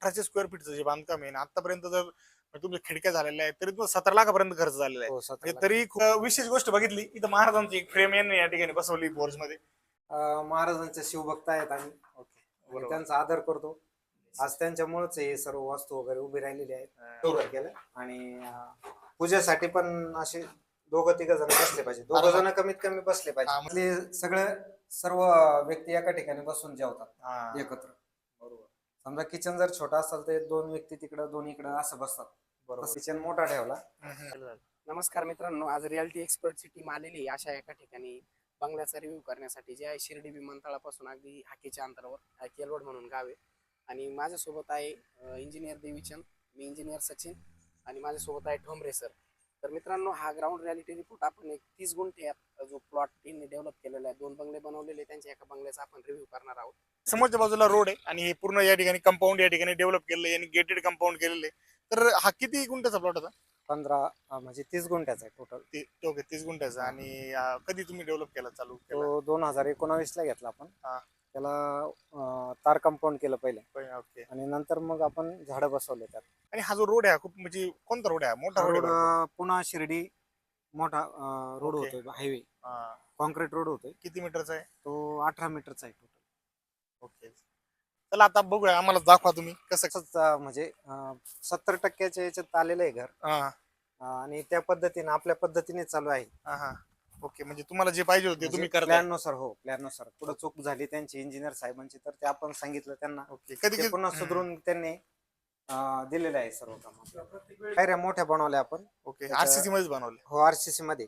अठराशे स्क्वेअर फीटचं जे बांधकाम आहे आतापर्यंत जर म्हणजे तुमच्या खिडक्या झालेल्या आहेत तरी तुम्हाला सतरा लाखापर्यंत खर्च झालेला आहे. हो सतरा म्हणजे लाख. तरी खूप विशेष गोष्ट बघितली इथं महाराजांची एक फ्रेम यांनी या ठिकाणी बसवली फोर्समध्ये अं, महाराजांचे शिवभक्त आहेत आम्ही. ओके आणि त्यांचा आदर करतो. आज त्यांच्यामुळेच हे सर्व वस्तू वगैरे उभी राहिलेली आहेत. आणि अं, पूजेसाठी पण असे दोघं तिघ जण बसले पाहिजे. दोघं जण कमीत कमी बसले हा, पाहिजे सगळे सर्व व्यक्ती एका ठिकाणी बसून जेवतात एकत्र. समजा किचन जर छोटा असेल तर दोन व्यक्ती तिकडं दोन इकडं असं बसतात. बरोबर. किचन मोठा ठेवला. नमस्कार मित्रांनो आज रियालिटी एक्सपर्टची टीम आलेली आहे अशा एका ठिकाणी बंगल्याचा रिव्ह्यू करण्यासाठी जे आहे शिर्डी विमानतळापासून अगदी हाकेच्या अंतरावर केलवड म्हणून गाव आहे. आणि माझ्यासोबत आहे इंजिनियर देवीचंद मी इंजिनियर सचिन आणि माझ्यासोबत आहे ठोंबरे सर तर मित्रांनो हा ग्राउंड रियालिटी रिपोर्ट आपण एक तीस गुंठ्यात जो प्लॉट टीमने डेव्हलप केलेला आहे दोन बंगले बनवलेले त्यांच्या एका बंगल्याचा आपण रिव्ह्यू करणार आहोत. समोरच्या बाजूला रोड आहे आणि हे पूर्ण या ठिकाणी कंपाऊंड या ठिकाणी डेव्हलप केलेलं आहे आणि गेटेड कंपाऊंड केलेलं आहे. तर हा किती गुंठ्याचा प्लॉट होता? पंधरा अं, म्हणजे तीस गुंठ्याचा आहे टोटल ते ओके तीस गुंठ्याचा. आणि अं, कधी तुम्ही डेव्हलप केला चालू केला? तो दोन हजार एकोणावीस ला घेतला आपण. हा. त्याला अं, तार कंपाऊंड केलं पहिले. ओके आणि नंतर मग आपण झाडं बसवले त्यात. आणि हा जो रोड आहे हा खूप म्हणजे कोणता रोड आहे? हा? मोठा रोड पुन्हा शिर्डी मोठा रोड ओके. होतोय हायवे हा. कॉन्क्रीट रोड होतोय. किती मीटरचा आहे? तो अठरा मीटरचा आहे टोटल ओके. चला आता बघूया. आम्हाला दाखवा तुम्ही कसं तसंच अं, म्हणजे सत्तर टक्क्याच्या याच्यात आलेलं आहे घर. हा. अं, आणि त्या पद्धतीने आपल्या पद्धतीने चालू आहे. हा हा. ओके म्हणजे तुम्हाला जे पाहिजे होते तुम्ही करता प्लॅननुसार हो प्लॅननुसार पुढे चूक झाली त्यांची इंजिनियर साहेबांची तर ते आपण सांगितलं त्यांना. ओके. कधी ते पुन्हा. सुधरून त्यांनी अं, दिलेलं आहे सर्व काम. पायऱ्या मोठ्या बनवल्या आपण. ओके. त्याच्या- आरसीसी मध्येच बनवले. हो आरसीसी मध्ये.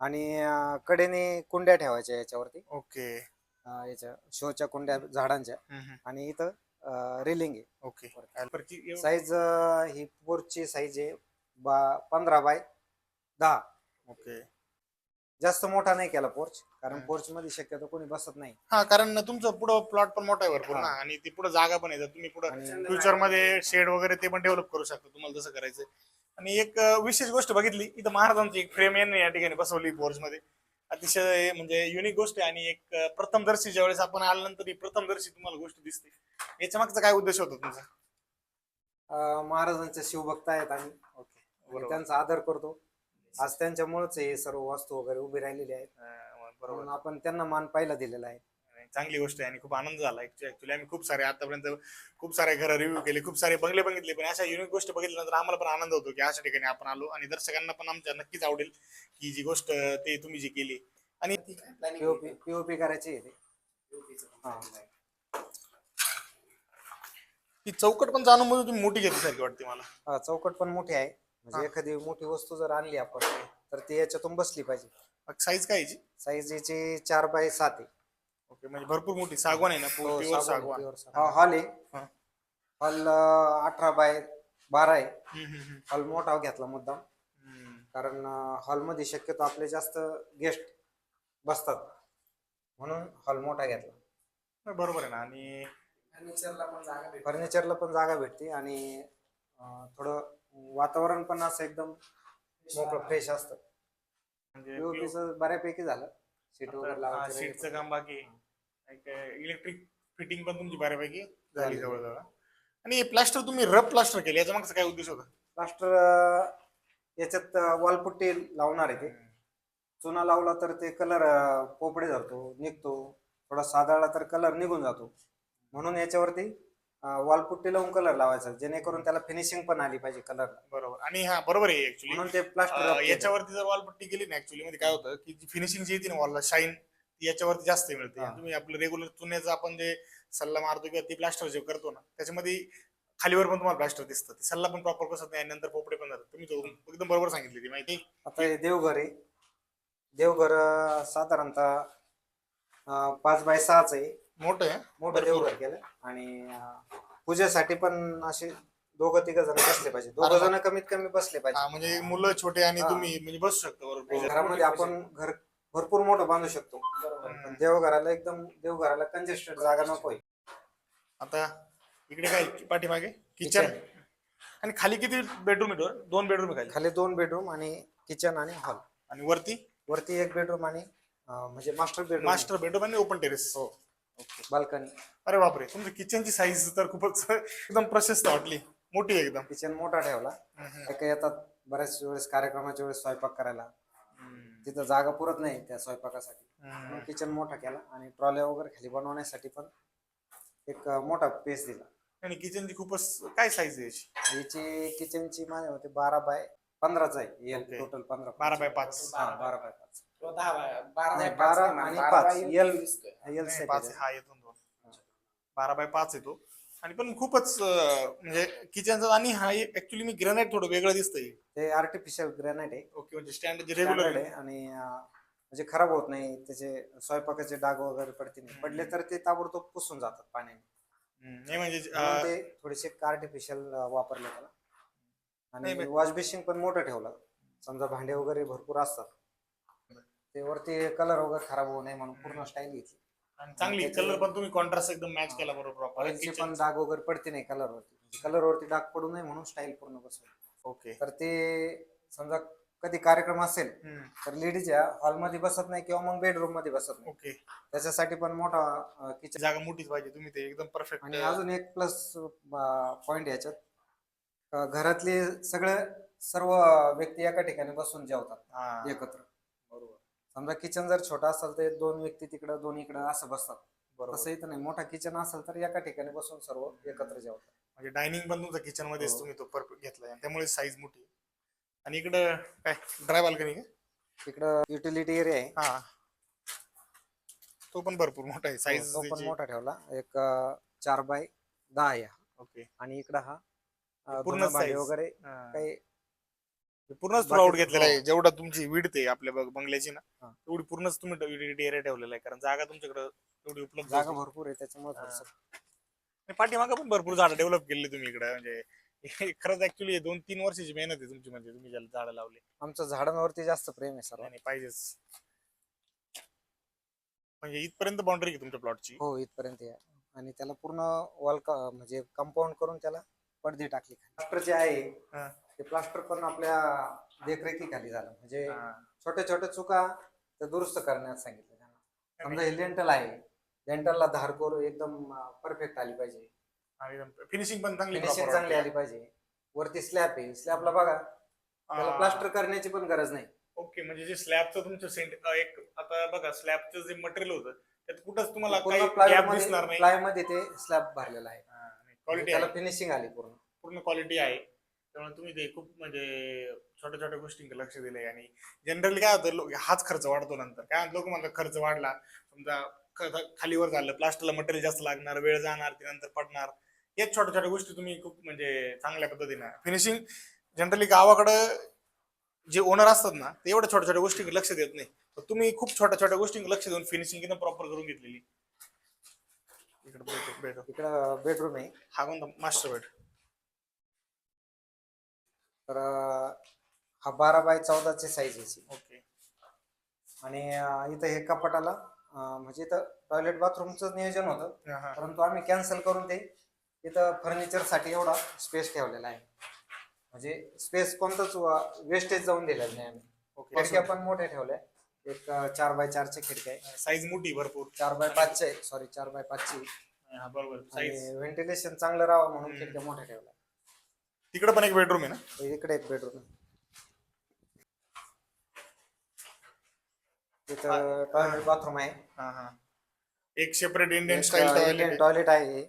आणि अं, कडेने कुंड्या ठेवायच्या याच्यावरती. ओके. अं, याच्या शोच्या कुंड्या झाडांच्या हम्म. आणि इथं रेलिंग आहे. ओके. परची एव- साईज ही पोरची साईज आहे बा पंधरा बाय दहा. ओके. जास्त मोठा नाही केला पोर्च कारण हम्म. पोर्च मध्ये शक्यतो कोणी बसत नाही. हा कारण तुमचं पुढं प्लॉट पण मोठा आहे भरपूर ना हा. आणि ती पुढे जागा पण आहे. तुम्ही पुढे आणि फ्युचरमध्ये शेड वगैरे ते पण डेव्हलप करू शकता तुम्हाला जसं करायचं आणि एक विशेष गोष्ट बघितली इथं महाराजांची एक फ्रेम यांनी या ठिकाणी बसवली फोर्समध्ये. अतिशय म्हणजे युनिक गोष्ट आहे आणि एक प्रथमदर्शी ज्यावेळेस आपण आल्यानंतर ही प्रथमदर्शी तुम्हाला गोष्ट दिसते. याच्या मागचा काय उद्देश होता तुमचा? महाराजांचे शिवभक्त आहेत आम्ही. ओके. त्यांचा आदर करतो. आज त्यांच्यामुळेच हे सर्व वस्तू वगैरे उभी राहिलेली आहेत. बरोबर. आपण त्यांना मान पाहिला दिलेला आहे. चांगली गोष्ट आहे आणि खूप आनंद झाला ऍक्च्युली आम्ही खूप सारे आतापर्यंत खूप सारे घर रिव्ह्यू केले खूप सारे बंगले बघितले पण अशा युनिक गोष्ट बघितल्यानंतर आम्हाला पण आनंद होतो की अशा ठिकाणी आपण आलो आणि दर्शकांना पण आमच्या नक्कीच आवडेल की जी गोष्ट ते तुम्ही जी केली. आणि पीओपी पीओपी करायची आहे ते. हा. ती चौकट पण जाणून मध्ये तुम्ही मोठी घेतली सारखी वाटते मला. हा, चौकट पण मोठी आहे. म्हणजे एखादी मोठी वस्तू जर आणली आपण तर ती याच्यातून बसली पाहिजे. साईज काय साईज याची चार बाय सात आहे. ओके म्हणजे भरपूर मोठी सागवान आहे ना? हो, प्युअर सागवान, सागवान. pure सागवान. हा, हॉल हा. आहे हॉल अठरा बाय बारा आहे. हम्म, हम्म, हम्म. हॉल मोठा घेतला मुद्दाम. हम्म. कारण हॉलमध्ये शक्यतो आपले जास्त गेस्ट बसतात. म्हणून हॉल मोठा घेतला. बरोबर आहे ना. आणि फर्निचरला पण जागा भेटते. फर्निचरला पण जागा भेटते आणि अं, थोडं वातावरण पण असं एकदम मोकळं फ्रेश असतं. म्हणजे बऱ्यापैकी झालं. सीट वगैरे लावायचं सीटचं काम बाकी इलेक्ट्रिक फिटिंग पण तुमची बऱ्यापैकी झाली झाली. जवळजवळ. आणि प्लास्टर तुम्ही रफ प्लास्टर केले याचा मागचा काय उद्देश होता? प्लास्टर याच्यात वॉलपुट्टी लावणार आहे ते. चुना लावला तर ते कलर पोपडे धरतो निघतो. थोडा साधाळला तर कलर निघून जातो. म्हणून याच्यावरती वॉलपुट्टी लावून कलर लावायचा जेणेकरून त्याला फिनिशिंग पण आली पाहिजे कलर बरोबर. आणि हा बरोबर आहे ऍक्च्युली म्हणून ते प्लास्टर याच्यावरती जर वॉल पट्टी केली ना ऍक्च्युली मध्ये काय होतं की जी फिनिशिंग जी येते ना वॉलला शाईन ती याच्यावरती जास्त मिळते. तुम्ही आपलं रेग्युलर चुन्याचं आपण जे सल्ला मारतो किंवा ती प्लास्टर जे करतो ना त्याच्यामध्ये खालीवर पण तुम्हाला प्लास्टर दिसतं. ती सल्ला पण प्रॉपर बसत नाही आणि नंतर पोपडे पण जातात. तुम्ही एकदम बरोबर सांगितली ती माहिती. आता हे देवघर आहे. देवघर साधारणतः पाच बाय सहाच आहे. मोठं आहे. मोठं. देवघर केलं आणि अं, पूजेसाठी पण असे दोघं तिघ जण बसले पाहिजे. दोघं जण कमीत कमी बसले पाहिजे. हा म्हणजे मुलं छोटे आणि हा. तुम्ही म्हणजे बसू शकता बरोबर. घरामध्ये आपण घर भरपूर मोठं बांधू शकतो. पण देवघराला एकदम देवघराला कंजेस्टेड जागा नकोय आता इकडे काय पाठीमागे? Kitchen Kitchen. आणि खाली किती बेडरूम आहे door? दोन बेडरूम आहे खाली. खाली दोन बेडरूम आणि किचन आणि हॉल आणि वरती? वरती एक बेडरूम आणि अं, म्हणजे मास्टर बेडरूम मास्टर बेडरूम आणि ओपन टेरेस हो. बाल्कनी. अरे बापरे तुमच्या किचनची साईज तर खूपच एकदम प्रशस्त वाटली. मोठी आहे एकदम. किचन मोठा ठेवला. हम्म, काही येतात बऱ्याच वेळेस कार्यक्रमाच्या वेळेस स्वयंपाक करायला. तिथं जागा पुरत नाही त्या स्वयंपाकासाठी. हम्म. किचन मोठा केला आणि ट्रॉल्या वगैरे खाली बनवण्यासाठी पण एक अं, मोठा पेस दिला. आणि किचनची खूपच काय साईज आहे याची? याची किचनची माझ्या होते बारा बाय पंधराच आहे. Okay. टोटल पंधरा बारा बाय पाच. हा बारा बाय पाच. तो दहा बाय- बारा नाही, आणि पाच. एल नाही, हा येतो ना दोन. बारा बाय पाच येतो. आणि पण खूपच अं, म्हणजे किचनचा आणि हा ऍक्च्युली मी ग्रॅनाइट थोडं वेगळं दिसतंय. ते आर्टिफिशियल ग्रॅनाइट आहे. ओके म्हणजे स्टँड जे Standard रेग्युलर आहे आणि अं, म्हणजे खराब होत नाही. त्याचे स्वयंपाकाचे डाग वगैरे पडते नाही पडले तर ते ताबडतोब पुसून जातात पाण्याने. नाही म्हणजे म्हणून अं, ते थोडेसे आर्टिफिशियल वापरले त्याला. आणि वॉश बेसिंग पण मोठं ठेवलं. समजा भांडे वगैरे भरपूर असतात. ते वरती कलर वगैरे खराब होऊ नये म्हणून पूर्ण स्टाईल घेतली. आणि चांगली त्याचे- कलर पण तुम्ही कॉन्ट्रास्ट एकदम मॅच केला बरोबर प्रॉपर पण डाग वगैरे पडते नाही कलर वरती. कलर वरती डाग पडू नये म्हणून स्टाईल पूर्ण बसवली. ओके तर ते समजा कधी कार्यक्रम असेल तर लेडीज या हॉलमध्ये बसत नाही किंवा मग बेडरूममध्ये बसत नाही. ओके त्याच्यासाठी पण मोठा किचन जागा मोठीच पाहिजे. तुम्ही ते एकदम परफेक्ट आणि अजून एक प्लस पॉइंट याच्यात. घरातले सगळे सर्व व्यक्ती एका ठिकाणी बसून जेवतात एकत्र. बरोबर. समजा किचन जर छोटा असेल तर दोन व्यक्ती तिकडं दोन इकडं असं बसतात. बरोबर. तसं इथं नाही. मोठा किचन असेल तर एका ठिकाणी बसून सर्व एकत्र जेवतात. म्हणजे डायनिंग पण तुमचा किचन मध्येच हो. तुम्ही तो परफेक्ट घेतलाय त्यामुळे साईज मोठी. आणि इकडं काय? ड्राय बाल्कनी का? तिकडं युटिलिटी एरिया आहे. हा. तो पण भरपूर मोठा आहे. साईज तो पण मोठा ठेवला. एक चार बाय दहा आहे हा. ओके. आणि इकडं हा पूर्ण धुणं भांडे size. वगैरे हा. काही पूर्णच बाकी- आउट घेतलेला आहे हो. जेवढा तुमची विडत आहे आपल्या बंग- बंगल्याची ना हा. तेवढी पूर्णच तुम्ही एरिया ठेवलेला आहे कारण जागा तुमच्याकडे तेवढी उपलब्ध जागा होती. भरपूर आहे त्याच्यामुळे हा. थोडंसं आणि पाठीमागं पण भरपूर झाडं डेव्हलप केली तुम्ही इकडे म्हणजे हे खरंच ऍक्च्युली दोन तीन वर्षाची मेहनत आहे तुमची म्हणजे तुम्ही ज्याला झाडं लावले आमचं झाडांवरती जास्त प्रेम आहे सर नाही पाहिजेच म्हणजे इथपर्यंत बाउंड्री आहे तुमच्या प्लॉटची हो इथपर्यंत या आणि त्याला पूर्ण वॉल म्हणजे कंपाऊंड करून त्याला पडदी टाकली प्लास्टर जे आहे हा. ते प्लास्टर पण आपल्या देखरेखीखाली झालं. म्हणजे छोट्या छोट्या चुका ते दुरुस्त करण्यास सांगितलं त्यांना. समजा हे लेंटल आहे. लेंटलला धारकोर एकदम परफेक्ट आली पाहिजे. फिनिशिंग पण चांगली फिनिशिंग proper चांगली वाटते. आली पाहिजे. वरती स्लॅब आहे. स्लॅबला बघा. त्याला हा. प्लास्टर करण्याची पण गरज नाही. ओके म्हणजे जे स्लॅबचं तुमचं सेंट एक आता बघा स्लॅबचं जे मटेरियल होतं त्यात कुठंच तुम्हाला काही प्लाय गॅपमध्ये दिसणार नाही. प्लायमध्ये ते स्लॅब भरलेला आहे. क्वालिटी त्याला आहे. फिनिशिंग आली पूर्ण. पूर्ण क्वालिटी आहे. त्यामुळे तुम्ही ते खूप म्हणजे छोट्या छोट्या गोष्टींकडे लक्ष दिलंय. आणि जनरली काय होतं लो- हाच खर्च वाढतो नंतर. काय लोक म्हणतात खर्च वाढला. समजा ख- खालीवर झालं प्लास्टरला मटेरियल जास्त लागणार वेळ जाणार ते नंतर पडणार. याच छोट्या छोट्या गोष्टी तुम्ही खूप म्हणजे चांगल्या पद्धतीने फिनिशिंग जनरली गावाकडं जे ओनर असतात ना ते एवढ्या छोट्या छोट्या गोष्टीकडे लक्ष देत नाही. तर तुम्ही खूप छोट्या छोट्या गोष्टींकडे लक्ष देऊन फिनिशिंग एकदम प्रॉपर करून घेतलेली. इकडे इकडं बेडरूम आहे. हा कोणता? मास्टर बेड तर हा बारा बाय चौदाची साईज याची ओके आणि इथं हे कपाटाला म्हणजे इथं टॉयलेट बाथरूमचं नियोजन होतं. हा परंतु आम्ही कॅन्सल करून ते इथं फर्निचरसाठी एवढा स्पेस ठेवलेला आहे. म्हणजे स्पेस कोणतंच वेस्टेज जाऊन दिलेलं नाही आम्ही. ओके पण मोठ्या ठेवल्या. एक चार बाय चारच्या खिडक्या आहे. साईज मोठी भरपूर. चार बाय पाचचे सॉरी चार बाय पाचची. हा बरोबर. साईज व्हेंटिलेशन चांगलं राहावं म्हणून. खिडक्या मोठ्या ठेवल्या. तिकडे पण एक बेडरूम आहे ना? तर इकडे एक बेडरूम इथं टॉयलेट बाथरूम आहे. हा हा. एक separate Indian style toilet toilet आहे.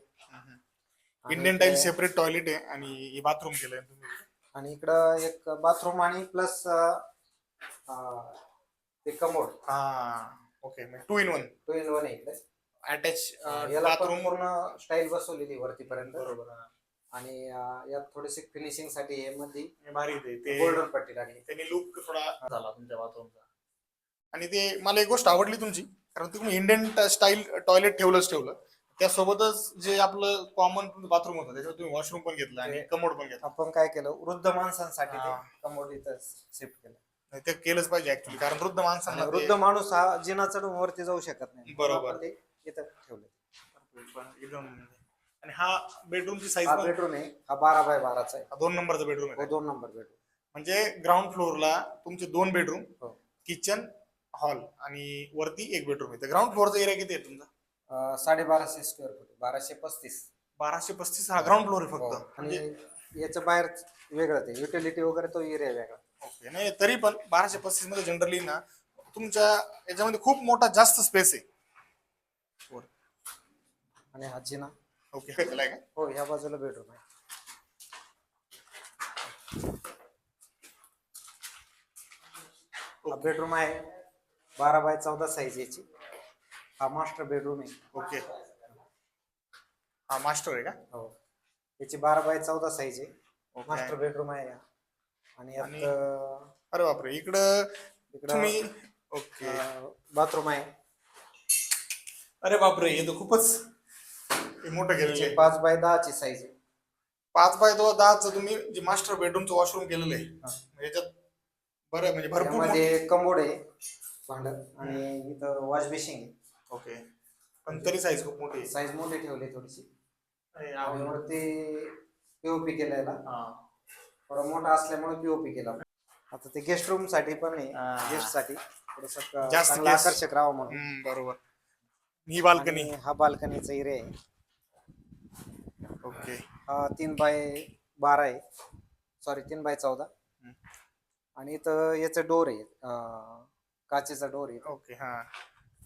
आणि इंडियन टाईल सेपरेट टॉयलेट आहे आणि बाथरूम केलंय तुम्ही. आणि इकडं एक बाथरूम आणि प्लस ते कमोड. हा okay two in one two in one आहे इकडे. अटॅच याला पण पूर्ण स्टाईल बसवलेली वरतीपर्यंत. बरोबर. आणि यात थोडीशी फिनिशिंगसाठी हे मध्ये हे भारी ते. ते गोल्डन पट्टी लागली. त्यांनी लुक थोडा झाला तुमच्या बाथरूमचा आणि ते मला एक गोष्ट आवडली तुमची कारण तुम्ही इंडियन स्टाईल टॉयलेट ठेवलंच ठेवलं. त्यासोबतच जे आपलं कॉमन बाथरूम होतं त्याच्यावर तुम्ही वॉशरूम पण घेतलं आणि कमोड पण घेतला. आपण काय केलं वृद्ध माणसांसाठी हा. कमोड इथं शिफ्ट केलं. नाही, ते केलंच पाहिजे ऍक्च्युली कारण वृद्ध माणसांना आणि ते- वृद्ध माणूस हा जिना चढून वरती जाऊ शकत नाही. बरोबर. आपण ते इथं ठेवलं पण एकदम आणि हा बेडरूमची साईज हा बेडरूम आहे. हा बारा बाय बाराचा आहे. दोन नंबरचा बेडरूम हो आहे दोन नंबर बेडरूम म्हणजे ग्राउंड फ्लोअरला तुमचे दोन बेडरूम हो. किचन हॉल आणि वरती एक बेडरूम आहे. ग्राउंड फ्लोअरचा एरिया किती आहे तुमचा? अं, साडेबाराशे स्क्वेअर फूट बाराशे पस्तीस. बाराशे पस्तीस हा ग्राउंड फ्लोर आहे हो. फक्त आणि म्हणजे याच्या बाहेर वेगळं ते युटिलिटी वगैरे तो एरिया वेगळा. ओके नाही तरी पण बाराशे पस्तीसमध्ये जनरली ना तुमच्या याच्यामध्ये खूप मोठा जास्त स्पेस आहे. आणि हा जिना ओके त्याला आहे का? हो ह्या बाजूला बेडरूम आहे. हा बेडरूम आहे बारा बाय चौदा साईज याची. हा मास्टर बेडरूम आहे. ओके. हा मास्टर आहे का? हो. याची बारा बाय चौदा साईज आहे. ओके. मास्टर बेडरूम आहे. हा. आणि अरे बापरे इकडं इकडं तुम्ही ओके. बाथरूम आहे. अरे बापरे हे तर खूपच हे मोठं केलेलं आहे. पाच बाय दहाची साईज आहे. पाच बाय दोन दहाचं तुम्ही जे मास्टर बेडरूमचं वॉशरूम केलेलं आहे. याच्यात बरं म्हणजे भरपूर त्यामध्ये कमोड आहे भांड आणि इथं वॉश बेसिंग आहे. ओके. पण तरी साईज खूप मोठी आहे. साईज मोठी ठेवली थोडीशी. आणि. वरती पीओपी केलेला हा. थोडा मोठा असल्यामुळे पीओपी केला आता ते गेस्ट रूमसाठी पण आहे. गेस्टसाठी. थोडस जास्त चांगलं guest. आकर्षक राहावं म्हणून. हम्म, बरोबर. ही बाल्कनी आणि हा बाल्कनीचा एरिया आहे. ओके हा तीन बाय बारा आहे. सॉरी तीन बाय चौदा. हम्म. आणि इथं याचं डोर आहे. अं, काचेचा डोर आहे. ओके हा.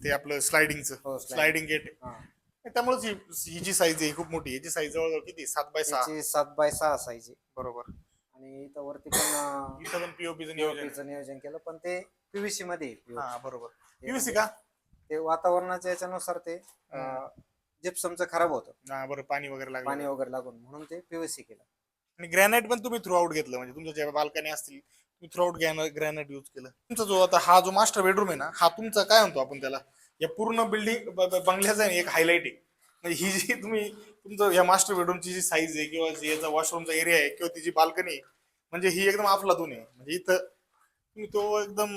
ते आपलं स्लायडिंगचं हो, sliding. स्लायडिंग गेट हा. त्यामुळेच ही ही जी साईज आहे ही खूप मोठी आहे. याची साईज जवळजवळ किती? सात बाय सहा. याची सात बाय सहा साईज आहे. बरोबर. आणि इथं वरती पण इथं पण पीओपीचं नियोजन आहे. नियोजन केलं पण ते पीव्हीसी मध्ये आहे POP. हा बरोबर. पीव्हीसी का? ते वातावरणाच्या याच्यानुसार ते जिप्समचं खराब होतं. हा बरं पाणी वगैरे लागलं. पाणी वगैरे लागून म्हणून ते पीव्हीसी केलं. आणि ग्रॅनाइट पण तुम्ही थ्रू आउट घेतलं म्हणजे तुमच्या ज्या बाल्कनी असतील तुम्ही थ्रू आउट ग्रॅनाइट युज केलं. तुमचा जो आता हा जो मास्टर बेडरूम आहे ना हा तुमचा काय म्हणतो आपण त्याला? या पूर्ण बिल्डिंग बंगल्याचा आहे ना एक हायलाइट आहे. म्हणजे ही जी तुम्ही तुमचं या मास्टर बेडरूमची जी साईज आहे किंवा जी याचा वॉशरूमचा एरिया आहे किंवा ती जी बाल्कनी म्हणजे ही एकदम अफलातून आहे. म्हणजे इथं तुम्ही तो एकदम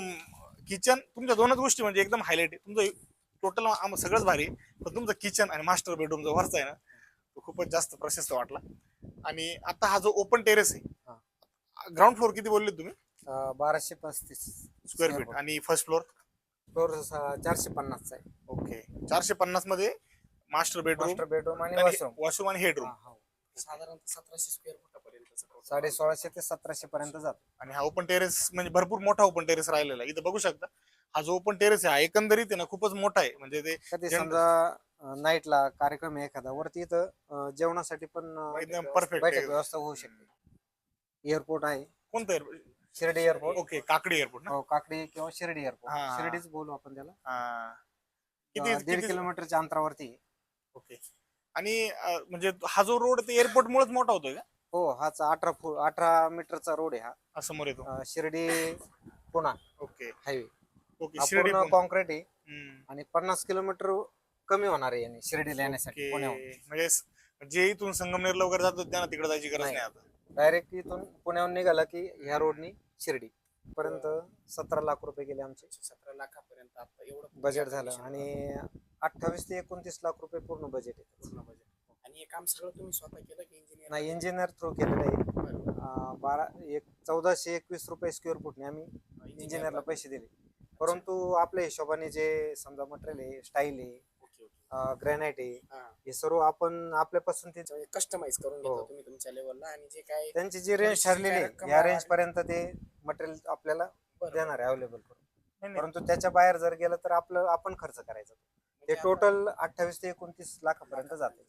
किचन तुमच्या दोनच गोष्टी म्हणजे एकदम हायलाइट आहे. तुमचं टोटल सगळंच भारी आहे. पण तुमचं किचन आणि मास्टर बेडरूम जो वरचा आहे ना तो खूपच जास्त प्रशस्त वाटला. आणि आता हा जो ओपन टेरेस आहे ग्राउंड फ्लोर किती बोलले तुम्ही? बाराशे पस्तीस स्क्वेअर फीट आणि फर्स्ट फ्लोर फ्लोर चारशे पन्नासचा आहे. ओके चारशे पन्नासमध्ये मास्टर बेडरूम मास्टर बेडरूम आणि वॉशरूम. वॉशरूम आणि हेडरूम. साधारणतः सतराशे स्क्वेअर फुटापर्यंत साडे सोळाशे ते सतराशे पर्यंत जातो. आणि हा ओपन टेरेस म्हणजे भरपूर मोठा ओपन टेरेस राहिलेला आहे. इथं बघू शकता हा जो ओपन टेरेस आहे हा एकंदरीत आहे ना खूपच मोठा आहे. म्हणजे ते कधी समजा नाईटला कार्यक्रम आहे एखादा वरती इथं अं, जेवणासाठी पण अं, एकदम परफेक्ट बैठक आहे. व्यवस्था होऊ शकते. एअरपोर्ट आहे. कोणतं Shirdi airport okay Kakadi airport ना? हो काकडी किंवा शिर्डी एअरपोर्ट हा. शिर्डीच बोलू आपण त्याला. हा. अं, किती दीड किती किलोमीटरच्या अंतरावरती आहे. ओके. आणि अं, म्हणजे हा जो रोड ते एअरपोर्ट मुळेच मोठा होतोय का? हो हाच अठरा फूट अठरा मीटरचा रोड आहे हा. हा समोर येतो. अं, Shirdi Pune okay. Highway. Okay Shirdi पूर्ण पण- कॉन्क्रीट आहे. हम्म. आणि पन्नास किलोमीटर कमी होणार आहे याने शिर्डीला येण्यासाठी ओके. म्हणजे स- जे इथून संगमनेरला वगैरे जातो त्यांना तिकडे जायची गरज नाही. नाही आता. डायरेक्ट इथून पुण्याहून निघाला की ह्या रोडनी शिर्डी. पर्यंत सतरा लाख रुपये गेले आमचे. सतरा लाखापर्यंत आता एवढं बजेट झालं. आणि अठ्ठावीस ते एकोणतीस लाख रुपये पूर्ण बजेट आहे. पूर्ण बजेट आणि हे काम सगळं तुम्ही स्वतः केलं की इंजिनियर नाही इंजिनियर थ्रू केलेलं आहे. अं, बारा एक चौदाशे एकवीस रुपये स्क्वेअर फुटने आम्ही इंजिनियरला पैसे दिले. परंतु आपल्या हिशोबाने जे समजा मटेरियल आहे स्टाईल आहे ओके ग्रॅनाइट आहे हा. हे सर्व आपण आपल्या पसंतीच कस्टमाइज करून हो. घेतो तुम्ही तुमच्या लेवलला आणि जे काय त्यांची जी रेंज ठरलेली आहे या रेंज पर्यंत ते मटेरियल आपल्याला. देणार आहे अवेलेबल करून. नाही, नाही. परंतु त्याच्या बाहेर जर गेलं तर आपलं आपण खर्च करायचा. म्हणजे ते टोटल अठ्ठावीस ते एकोणतीस लाखापर्यंत जाते.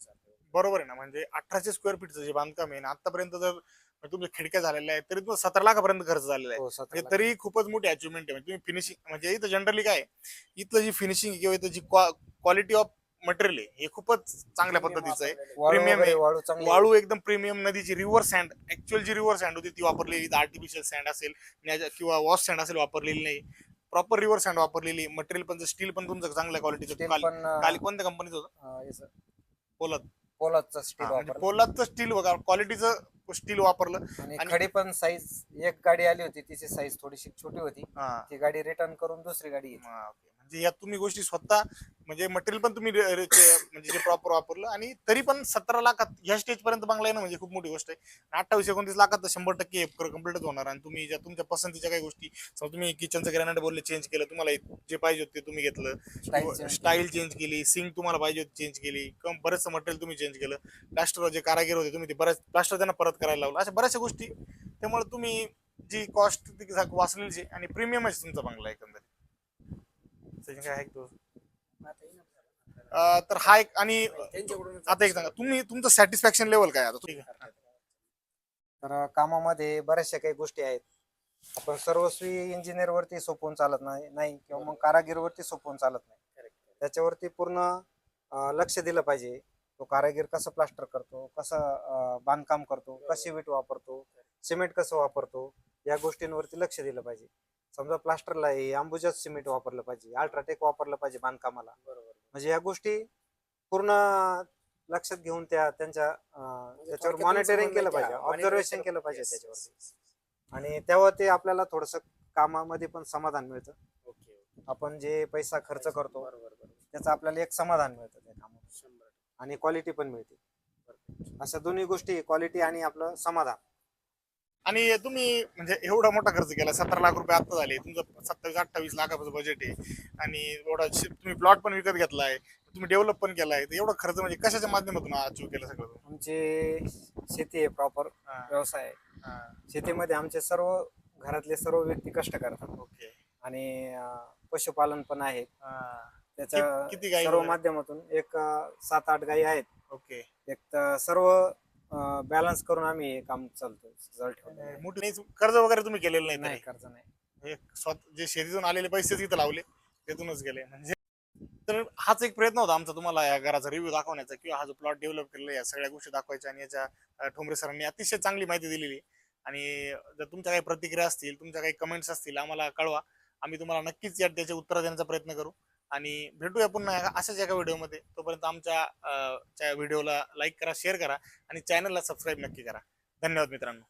बरोबर आहे ना. म्हणजे अठराशे स्क्वेअर फीटचं जे बांधकाम आहे ना आतापर्यंत जर म्हणजे तुमच्या खिडक्या झालेल्या आहेत तरी तुम्हाला सतरा लाखापर्यंत खर्च झालेला आहे. हो सतरा म्हणजे लाख. तरी खूपच मोठी अचिव्हमेंट आहे. म्हणजे तुम्ही फिनिशिंग म्हणजे इथं जनरली काय आहे, इथलं जी फिनिशिंग किंवा इथं जी क्वालिटी ऑफ मटेरियल आहे हे खूपच चांगल्या पद्धतीचं आहे. वाळू premium वगैरे आहे. वाळू चांगली वाळू एकदम प्रीमियम नदीची रिव्हर सँड ऍक्च्युअल जी रिव्हर सँड होती ती वापरलेली. आर्टिफिशियल सँड असेल किंवा वॉश सँड असेल वापरलेली नाही. प्रॉपर रिव्हर सँड वापरलेली मटेरियल पण स्टील पण तुमचं चांगल्या क्वालिटीचं काल कोणत्या कंपनीचं होतं? पोलाद पोलादचं स्टील पोलादचं स्टील बघा क्वालिटीचं स्टील वापरलं. आणि खडी पण साईज एक गाडी आली होती तिची साईज थोडीशी छोटी होती. ती गाडी रिटर्न करून दुसरी गाडी okay. म्हणजे या तुम्ही गोष्टी स्वतः म्हणजे मटेरियल पण तुम्ही म्हणजे जे प्रॉपर वापरलं आणि तरी पण सतरा लाखात ह्या स्टेज पर्यंत बांगला येणं म्हणजे खूप मोठी गोष्ट आहे. अठ्ठावीस एकोणतीस लाखात तर शंभर टक्के कम्प्लीटच होणार आणि तुम्ही ज्या तुमच्या पसंतीच्या काही गोष्टी समजा तुम्ही किचनचं ग्रॅनाइट बोलले चेंज केलं तुम्हाला जे पाहिजे होते तुम्ही घेतलं. स्टाईल चेंज केली. सिंग तुम्हाला पाहिजे होती चेंज केली किंवा बरेचसं मटेरियल तुम्ही चेंज केलं. प्लास्टर जे कारागीर होते तुम्ही ते बऱ्याच प्लास्टर त्यांना परत करायला लावलं. अशा बऱ्याचशा गोष्टी. त्यामुळे तुम्ही जी कॉस्ट वाचलेली आहे आणि प्रीमियमच तुमचा बांगला एकंदरीत. सचिन काय आहे का तुझं? आता येईल ना. अं, तर हा एक आणि आता एक सांगा तुम्ही तुमचं सॅटिस्फॅक्शन लेवल काय आता? ठीक आहे. तर कामामध्ये बऱ्याचशा काही गोष्टी आहेत. आपण सर्वस्वी इंजिनियर वरती सोपवून चालत नाही नाही किंवा मग कारागीर वरती सोपवून चालत नाही. त्याच्यावरती पूर्ण अं, लक्ष दिलं पाहिजे. तो कारागीर कसं प्लास्टर करतो कसं अं, बांधकाम करतो कशी वीट वापरतो सिमेंट कसं वापरतो या गोष्टींवरती लक्ष दिलं पाहिजे. समजा प्लास्टरला हे अंबुजाच सिमेंट वापरलं पाहिजे अल्ट्राटेक वापरलं पाहिजे बांधकामाला. म्हणजे या गोष्टी पूर्ण लक्षात घेऊन त्या त्यांच्या त्याच्यावर थोडक्यात मॉनिटरिंग केलं पाहिजे ऑब्झर्वेशन केलं पाहिजे yes, त्याच्यावरती आणि तेव्हा ते आपल्याला थोडस कामामध्ये पण समाधान मिळतं. आपण जे पैसा खर्च करतो बरोबर बरोबर. त्याचं आपल्याला एक समाधान मिळतं त्या कामात आणि क्वालिटी पण मिळते. अशा दोन्ही गोष्टी क्वालिटी आणि आपलं समाधान. आणि तुम्ही म्हणजे एवढा मोठा खर्च केला सतरा लाख रुपये आता झाले तुमचं सत्तावीस अठ्ठावीस लाखाचं बजेट आहे. आणि एवढा तुम्ही प्लॉट पण विकत घेतलाय तुम्ही डेव्हलप पण केलाय तर एवढा खर्च म्हणजे कशाच्या माध्यमातून अचीव केला सगळं तुम्ही? आमची शेती आहे प्रॉपर व्यवसाय आहे. शेतीमध्ये आमचे सर्व घरातले सर्व व्यक्ती कष्ट करतात. ओके. आणि पशुपालन पण आहे. त्याच्या कि- किती गाई सर्व? माध्यमातून एक सात आठ गायी आहेत. ओके. एक तर सर्व बॅलन्स करून आम्ही हे काम चालतो जवळ ठेवलं मोठी नाही, कर्ज वगैरे तुम्ही केलेलं नाही नाही नाही. हे स्वतः जे शेतीतून आलेले पैसे तिथं लावले त्यातूनच गेले. म्हणजे तर हाच एक प्रयत्न होता आमचा तुम्हाला या घराचा रिव्ह्यू दाखवण्याचा किंवा हा जो प्लॉट डेव्हलप केलेला आहे, या सगळ्या गोष्टी दाखवायच्या आणि याच्या अं, ठोंबरे सरांनी अतिशय चांगली माहिती दिलेली. आहे. आणि जर तुमच्या काही प्रतिक्रिया असतील तुमच्या काही कमेंट्स असतील आम्हाला कळवा. आम्ही तुम्हाला नक्कीच या त्याचे उत्तर देण्याचा प्रयत्न करू. आणि भेटूया पुन्हा अशाच एका व्हिडिओमध्ये. तोपर्यंत आमच्या व्हिडिओला लाईक करा शेअर करा आणि चॅनलला सबस्क्राईब नक्की करा. धन्यवाद मित्रांनो.